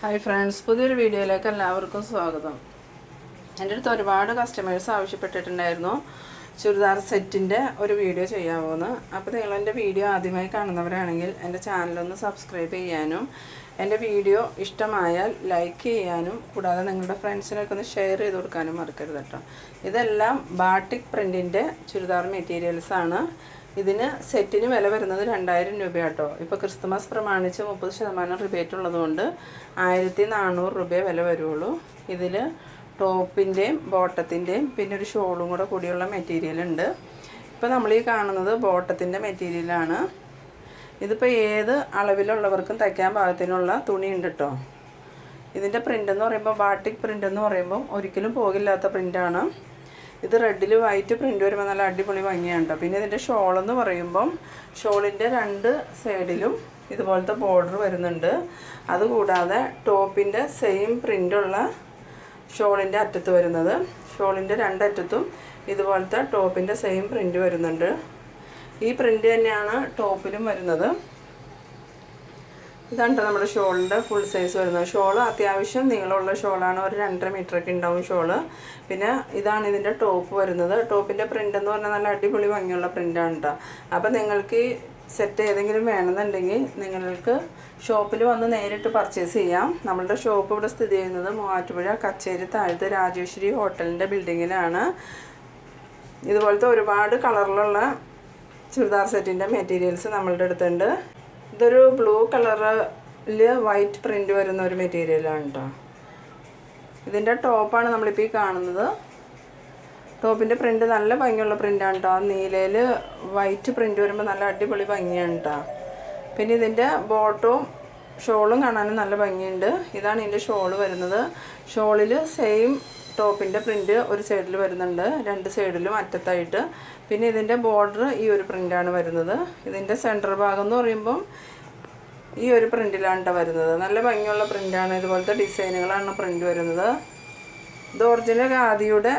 Hi friends പുതിയൊരു വീഡിയോയിലേക്ക് എല്ലാവർക്കും സ്വാഗതം. എന്റെ അടുത്ത് ഒരുപാട് കസ്റ്റമേഴ്സ് ആവശ്യപ്പെട്ടിട്ടുണ്ടായിരുന്നു ചുരിദാർ സെറ്റിന്റെ ഒരു വീഡിയോ ചെയ്യാമോന്ന് അപ്പോൾ നിങ്ങൾ എന്റെ വീഡിയോ ആദ്യമായി കാണുന്നവരാണെങ്കിൽ എന്റെ ചാനലൊന്ന് സബ്സ്ക്രൈബ് ചെയ്യാനും എന്റെ വീഡിയോ ഇഷ്ടമായാൽ ലൈക്ക് ചെയ്യാനും കൂടാതെ നിങ്ങളുടെ ഫ്രണ്ട്സിനൊക്കെ ഒന്ന് ഷെയർ ചെയ്ത് കൊടുക്കാനും മറക്കരുത് കേട്ടോ. ഇതെല്ലാം ബാട്ടിക് പ്രിന്റിന്റെ ചുരിദാർ മെറ്റീരിയൽസാണ് ഇതിന് സെറ്റിന് വില വരുന്നത് രണ്ടായിരം രൂപ കേട്ടോ ഇപ്പോൾ ക്രിസ്തുമസ് പ്രമാണിച്ച് മുപ്പത് ശതമാനം റിബേറ്റ് ഉള്ളതുകൊണ്ട് ആയിരത്തി നാനൂറ് രൂപയെ വില വരുള്ളൂ. ഇതിൽ ടോപ്പിന്റെയും ബോട്ടത്തിന്റെയും പിന്നെ ഒരു ഷോളും കൂടെ കൂടിയുള്ള മെറ്റീരിയൽ ഉണ്ട്. ഇപ്പോൾ നമ്മൾ ഈ കാണുന്നത് ബോട്ടത്തിന്റെ മെറ്റീരിയലാണ് ഇതിപ്പോൾ ഏത് അളവിലുള്ളവർക്കും തയ്ക്കാൻ പാകത്തിനുള്ള തുണി ഉണ്ട് കേട്ടോ ഇതിന്റെ പ്രിന്റ് എന്ന് പറയുമ്പോൾ ബാട്ടിക് പ്രിന്റ് എന്ന് പറയുമ്പോൾ ഒരിക്കലും പോകില്ലാത്ത പ്രിന്റാണ് ഇത് റെഡിൽ വൈറ്റ് പ്രിന്റ് വരുമ്പോൾ നല്ല അടിപൊളി ഭംഗിയാണ് പിന്നെ ഇതിന്റെ ഷോൾ എന്ന് പറയുമ്പം ഷോളിന്റെ രണ്ട് സൈഡിലും ഇതുപോലത്തെ ബോർഡർ വരുന്നുണ്ട്. അതുകൂടാതെ ടോപ്പിന്റെ സെയിം പ്രിന്റുള്ള ഷോളിന്റെ അറ്റത്ത് വരുന്നത്. ഷോളിന്റെ രണ്ടറ്റത്തും ഇതുപോലത്തെ ടോപ്പിന്റെ സെയിം പ്രിന്റ് വരുന്നുണ്ട്. ഈ പ്രിന്റ് തന്നെയാണ് ടോപ്പിലും വരുന്നത്. ഇതാണ് നമ്മുടെ ഷോളിന്റെ ഫുൾ സൈസ് വരുന്നത്. ഷോൾ അത്യാവശ്യം നീളമുള്ള ഷോളാണ്. ഒരു രണ്ടര മീറ്ററൊക്കെ ഉണ്ടാവും ഷോൾ. പിന്നെ ഇതാണ് ഇതിന്റെ ടോപ്പ് വരുന്നത്. ടോപ്പിന്റെ പ്രിന്റ് എന്ന് പറഞ്ഞാൽ നല്ല അടിപൊളി ഭംഗിയുള്ള പ്രിന്റാണ് കേട്ടോ അപ്പോൾ നിങ്ങൾക്ക് സെറ്റ് ഏതെങ്കിലും വേണമെന്നുണ്ടെങ്കിൽ നിങ്ങൾക്ക് ഷോപ്പിൽ വന്ന് നേരിട്ട് പർച്ചേസ് ചെയ്യാം. നമ്മളുടെ ഷോപ്പ് ഇവിടെ സ്ഥിതി ചെയ്യുന്നത് മൂവാറ്റുപുഴ കച്ചേരി താഴത്ത് രാജേശ്വരി ഹോട്ടലിന്റെ ബിൽഡിങ്ങിലാണ് ഇതുപോലത്തെ ഒരുപാട് കളറിലുള്ള ചുരിദാർ സെറ്റിന്റെ മെറ്റീരിയൽസ് നമ്മളുടെ അടുത്തുണ്ട്. ഇതൊരു ബ്ലൂ കളറിൽ വൈറ്റ് പ്രിന്റ് വരുന്ന ഒരു മെറ്റീരിയലാണ് കേട്ടോ ഇതിന്റെ ടോപ്പാണ് നമ്മളിപ്പോൾ ഈ കാണുന്നത്. ടോപ്പിന്റെ പ്രിന്റ് നല്ല ഭംഗിയുള്ള പ്രിന്റാണ് കേട്ടോ നീലയിൽ വൈറ്റ് പ്രിന്റ് വരുമ്പോൾ നല്ല അടിപൊളി ഭംഗിയാണ് കേട്ടോ പിന്നെ ഇതിന്റെ ബോട്ടവും ഷോളും കാണാനും നല്ല ഭംഗിയുണ്ട്. ഇതാണ് ഇതിന്റെ ഷോൾ വരുന്നത്. ഷോളിൽ സെയിം ടോപ്പിന്റെ പ്രിന്റ് ഒരു സൈഡിൽ വരുന്നുണ്ട്. രണ്ട് സൈഡിലും അറ്റത്തായിട്ട്. പിന്നെ ഇതിന്റെ ബോർഡർ ഈ ഒരു പ്രിന്റാണ് വരുന്നത്. ഇതിന്റെ സെന്റർ ഭാഗം എന്ന് പറയുമ്പം ഈ ഒരു പ്രിന്റിലാണ് വരുന്നത്. നല്ല ഭംഗിയുള്ള പ്രിന്റാണ് ഇതുപോലത്തെ ഡിസൈനുകളാണ് പ്രിന്റ് വരുന്നത്. ഇത് ഒറിജിനൽ ഖാദിയുടെ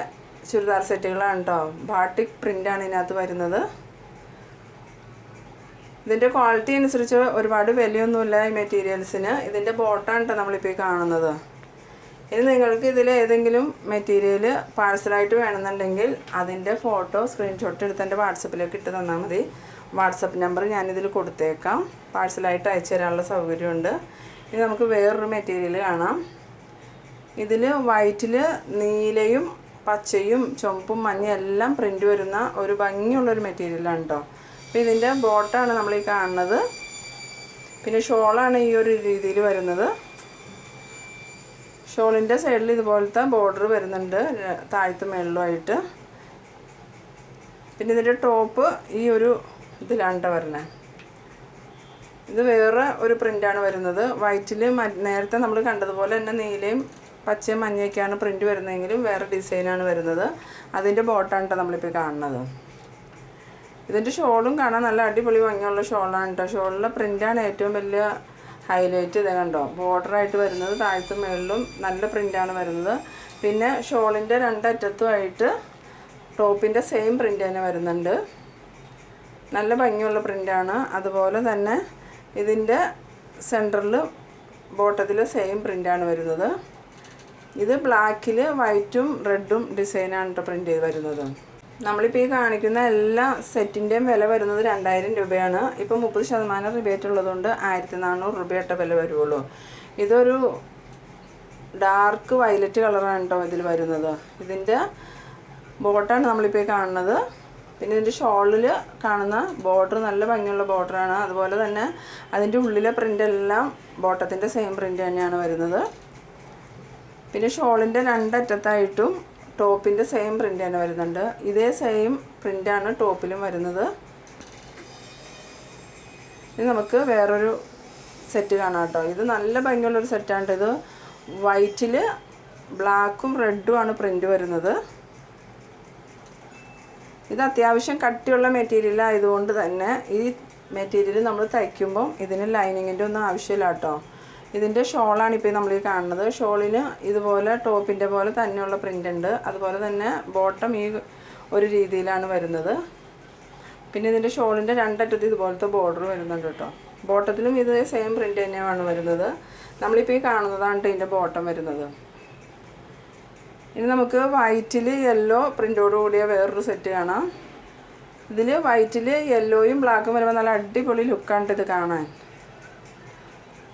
ചുരിദാർ സെറ്റുകളാണ് കേട്ടോ ബാട്ടിക് പ്രിന്റാണ് ഇതിനകത്ത് വരുന്നത്. ഇതിന്റെ ക്വാളിറ്റി അനുസരിച്ച് ഒരുപാട് വിലയൊന്നുമില്ല ഈ മെറ്റീരിയൽസിന് ഇതിന്റെ ബോട്ടാണ് കേട്ടോ നമ്മളിപ്പോൾ കാണുന്നത്. ഇനി നിങ്ങൾക്ക് ഇതിൽ ഏതെങ്കിലും മെറ്റീരിയൽ പാഴ്സലായിട്ട് വേണമെന്നുണ്ടെങ്കിൽ അതിന്റെ ഫോട്ടോ സ്ക്രീൻഷോട്ട് എടുത്ത് എന്റെ വാട്സപ്പിലേക്ക് ഇട്ട് തന്നാൽ മതി. വാട്സപ്പ് നമ്പർ ഞാനിതിൽ കൊടുത്തേക്കാം. പാഴ്സലായിട്ട് അയച്ചു തരാനുള്ള സൗകര്യമുണ്ട്. ഇനി നമുക്ക് വേറൊരു മെറ്റീരിയൽ കാണാം. ഇതിൽ വൈറ്റിൽ നീലയും പച്ചയും ചുവപ്പും മഞ്ഞയും എല്ലാം പ്രിന്റ് വരുന്ന ഒരു ഭംഗിയുള്ളൊരു മെറ്റീരിയലാണ് കേട്ടോ അപ്പോൾ ഇതിന്റെ ബോട്ടാണ് നമ്മൾ ഈ കാണുന്നത്. പിന്നെ ഷോളാണ് ഈ ഒരു രീതിയിൽ വരുന്നത്. ഷോളിന്റെ സൈഡിൽ ഇതുപോലത്തെ ബോർഡർ വരുന്നുണ്ട് താഴത്ത് മേളിലുമായിട്ട്. പിന്നെ ഇതിന്റെ ടോപ്പ് ഈ ഒരു ഇതിലാണ് വരുന്നത് ഇത് വേറെ ഒരു പ്രിന്റാണ് വരുന്നത്. വൈറ്റിൽ നേരത്തെ നമ്മൾ കണ്ടതുപോലെ തന്നെ നീലയും പച്ചയും മഞ്ഞയൊക്കെയാണ് പ്രിന്റ് വരുന്നതെങ്കിലും വേറെ ഡിസൈനാണ് വരുന്നത്. അതിന്റെ ബോട്ടാണ് കേട്ടോ നമ്മളിപ്പോൾ കാണുന്നത്. ഇതിന്റെ ഷോളും കാണാൻ നല്ല അടിപൊളി ഭംഗിയുള്ള ഷോളാണ് കേട്ടോ. ഷോളിലെ പ്രിന്റാണ് ഏറ്റവും വലിയ ഹൈലൈറ്റ് ഇത് കണ്ടോ? ബോർഡറായിട്ട് വരുന്നത് താഴത്തും മുകളിലും നല്ല പ്രിന്റാണ് വരുന്നത്. പിന്നെ ഷോളിന്റെ രണ്ടറ്റത്തുമായിട്ട് ടോപ്പിന്റെ സെയിം പ്രിന്റ് തന്നെ വരുന്നുണ്ട്. നല്ല ഭംഗിയുള്ള പ്രിന്റാണ് അതുപോലെ തന്നെ ഇതിന്റെ സെന്ററിൽ ബോട്ടത്തിൽ സെയിം പ്രിന്റാണ് വരുന്നത്. ഇത് ബ്ലാക്കിൽ വൈറ്റും റെഡും ഡിസൈനാണ് പ്രിന്റ് ചെയ്ത് വരുന്നത്. നമ്മളിപ്പോൾ ഈ കാണിക്കുന്ന എല്ലാ സെറ്റിന്റെയും വില വരുന്നത് രണ്ടായിരം രൂപയാണ്. ഇപ്പോൾ മുപ്പത് ശതമാനം റിബേറ്റ് ഉള്ളതുകൊണ്ട് ആയിരത്തി നാനൂറ് രൂപയായിട്ട് വില വരുള്ളൂ ഇതൊരു ഡാർക്ക് വയലറ്റ് കളറാണ് കേട്ടോ ഇതിൽ വരുന്നത്. ഇതിന്റെ ബോട്ടാണ് നമ്മളിപ്പോൾ കാണുന്നത്. പിന്നെ ഇതിന്റെ ഷോളിൽ കാണുന്ന ബോർഡർ നല്ല ഭംഗിയുള്ള ബോർഡറാണ് അതുപോലെ തന്നെ അതിന്റെ ഉള്ളിലെ പ്രിന്റ് എല്ലാം ബോട്ടത്തിന്റെ സെയിം പ്രിന്റ് തന്നെയാണ് വരുന്നത്. പിന്നെ ഷോളിന്റെ രണ്ടറ്റത്തായിട്ടും ടോപ്പിന്റെ സെയിം പ്രിന്റ് തന്നെ വരുന്നുണ്ട്. ഇതേ സെയിം പ്രിന്റാണ് ടോപ്പിലും വരുന്നത്. ഇനി നമുക്ക് വേറൊരു സെറ്റ് കാണാം കേട്ടോ. ഇത് നല്ല ഭംഗിയുള്ളൊരു സെറ്റാണ് ഇത്. വൈറ്റിൽ ബ്ലാക്കും റെഡും ആണ് പ്രിന്റ് വരുന്നത്. ഇത് അത്യാവശ്യം കട്ടിയുള്ള മെറ്റീരിയൽ ആയതുകൊണ്ട് തന്നെ ഈ മെറ്റീരിയൽ നമ്മൾ തയ്ക്കുമ്പം ഇതിന് ലൈനിങ്ങിന്റെ ഒന്നും ആവശ്യമില്ല കേട്ടോ. ഇതിന്റെ ഷോളാണ് ഇപ്പോൾ നമ്മൾ ഈ കാണുന്നത്. ഷോളിന് ഇതുപോലെ ടോപ്പിന്റെ പോലെ തന്നെയുള്ള പ്രിന്റ് ഉണ്ട്. അതുപോലെ തന്നെ ബോട്ടം ഈ ഒരു രീതിയിലാണ് വരുന്നത്. പിന്നെ ഇതിന്റെ ഷോളിന്റെ രണ്ടറ്റത്ത് ഇതുപോലത്തെ ബോർഡർ വരുന്നുണ്ട് കേട്ടോ. ബോട്ടത്തിലും ഇത് സെയിം പ്രിന്റ് തന്നെയാണ് വരുന്നത്. നമ്മളിപ്പോൾ ഈ കാണുന്നതാണ് ഇതിന്റെ ബോട്ടം വരുന്നത്. ഇനി നമുക്ക് വൈറ്റിൽ യെല്ലോ പ്രിന്റോട് കൂടിയ വേറൊരു സെറ്റ് കാണാം. ഇതിൽ വൈറ്റിൽ യെല്ലോയും ബ്ലാക്കും വരുമ്പോൾ നല്ല അടിപൊളി ലുക്കാണ് ഇത് കാണാൻ.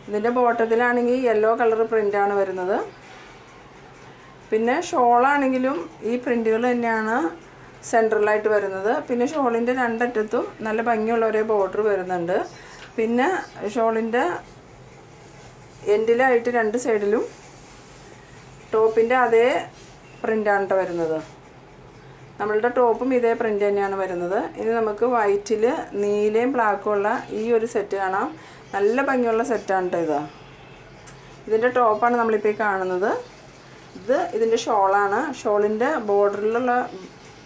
ഇതിന്റെ ബോട്ടത്തിലാണെങ്കിൽ യെല്ലോ കളർ പ്രിന്റാണ് വരുന്നത്. പിന്നെ ഷോളാണെങ്കിലും ഈ പ്രിന്റുകൾ തന്നെയാണ് സെൻട്രലായിട്ട് വരുന്നത്. പിന്നെ ഷോളിന്റെ രണ്ടറ്റത്തും നല്ല ഭംഗിയുള്ള ഒരേ ബോർഡർ വരുന്നുണ്ട്. പിന്നെ ഷോളിന്റെ എൻഡിലായിട്ട് രണ്ട് സൈഡിലും ടോപ്പിന്റെ അതേ പ്രിന്റാണ് വരുന്നത്. നമ്മളുടെ ടോപ്പും ഇതേ പ്രിന്റ് തന്നെയാണ് വരുന്നത്. ഇനി നമുക്ക് വൈറ്റിൽ നീലയും ബ്ലാക്കും ഉള്ള ഈ ഒരു സെറ്റ് കാണാം. നല്ല ഭംഗിയുള്ള സെറ്റാണ് കേട്ടോ ഇത്. ഇതിന്റെ ടോപ്പാണ് നമ്മളിപ്പോൾ കാണുന്നത്. ഇത് ഇതിന്റെ ഷോളാണ് ഷോളിന്റെ ബോർഡറിലുള്ള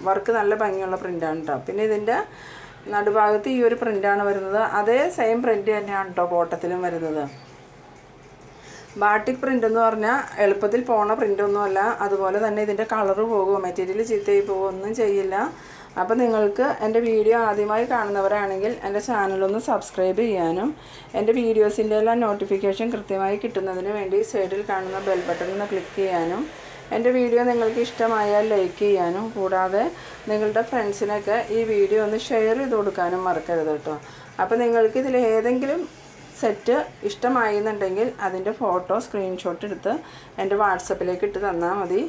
വർക്ക് നല്ല ഭംഗിയുള്ള പ്രിന്റാണ് കേട്ടോ പിന്നെ ഇതിന്റെ നടുഭാഗത്ത് ഈ ഒരു പ്രിന്റാണ് വരുന്നത്. അതേ സെയിം പ്രിന്റ് തന്നെയാണ് കേട്ടോ ബോട്ടത്തിലും വരുന്നത്. ബാട്ടിക് പ്രിന്റ് എന്ന് പറഞ്ഞാൽ എളുപ്പത്തിൽ പോണ പ്രിന്റൊന്നുമല്ല അതുപോലെ തന്നെ ഇതിന്റെ കളറ് പോകുമോ മെറ്റീരിയൽ ചീത്തയായി പോകുമോ ഒന്നും ചെയ്യില്ല. അപ്പോൾ നിങ്ങൾക്ക് എന്റെ വീഡിയോ ആദ്യമായി കാണുന്നവരാണെങ്കിൽ എന്റെ ചാനലൊന്ന് സബ്സ്ക്രൈബ് ചെയ്യാനും എന്റെ വീഡിയോസിന്റെ എല്ലാം നോട്ടിഫിക്കേഷൻ കൃത്യമായി കിട്ടുന്നതിന് വേണ്ടി സൈഡിൽ കാണുന്ന ബെൽ ബട്ടൺ ഒന്ന് ക്ലിക്ക് ചെയ്യാനും എന്റെ വീഡിയോ നിങ്ങൾക്ക് ഇഷ്ടമായാൽ ലൈക്ക് ചെയ്യാനും കൂടാതെ നിങ്ങളുടെ ഫ്രണ്ട്സിനൊക്കെ ഈ വീഡിയോ ഒന്ന് ഷെയർ ചെയ്ത് കൊടുക്കാനും മറക്കരുത് കേട്ടോ. അപ്പോൾ നിങ്ങൾക്ക് ഇതിൽ ഏതെങ്കിലും സെറ്റ് ഇഷ്ടമായി എന്നുണ്ടെങ്കിൽ അതിന്റെ ഫോട്ടോ സ്ക്രീൻഷോട്ട് എടുത്ത് എന്റെ വാട്സപ്പിലേക്ക് ഇട്ട് തന്നാൽ മതി.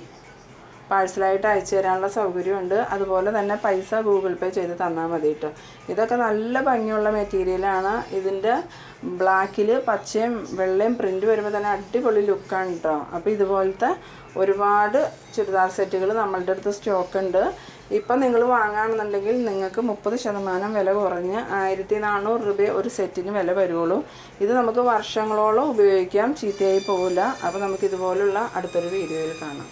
പാഴ്സലായിട്ട് അയച്ചു തരാനുള്ള സൗകര്യമുണ്ട്. അതുപോലെ തന്നെ പൈസ ഗൂഗിൾ പേ ചെയ്ത് തന്നാൽ മതി കേട്ടോ ഇതൊക്കെ നല്ല ഭംഗിയുള്ള മെറ്റീരിയലാണ് ഇതിന്റെ ബ്ലാക്കിൽ പച്ചയും വെള്ളയും പ്രിന്റ് വരുമ്പോൾ തന്നെ അടിപൊളി ലുക്കാണ് കേട്ടോ അപ്പോൾ ഇതുപോലത്തെ ഒരുപാട് ചുരിദാർ സെറ്റുകൾ നമ്മളുടെ അടുത്ത് സ്റ്റോക്ക് ഉണ്ട്. ഇപ്പം നിങ്ങൾ വാങ്ങുകയാണെന്നുണ്ടെങ്കിൽ നിങ്ങൾക്ക് മുപ്പത് ശതമാനം വില കുറഞ്ഞ് ആയിരത്തി നാനൂറ് രൂപ ഒരു സെറ്റിന് വില വരുള്ളൂ. ഇത് നമുക്ക് വർഷങ്ങളോളം ഉപയോഗിക്കാം ചീത്തയായി പോകില്ല അപ്പോൾ നമുക്ക് ഇതുപോലുള്ള അടുത്തൊരു വീഡിയോയിൽ കാണാം.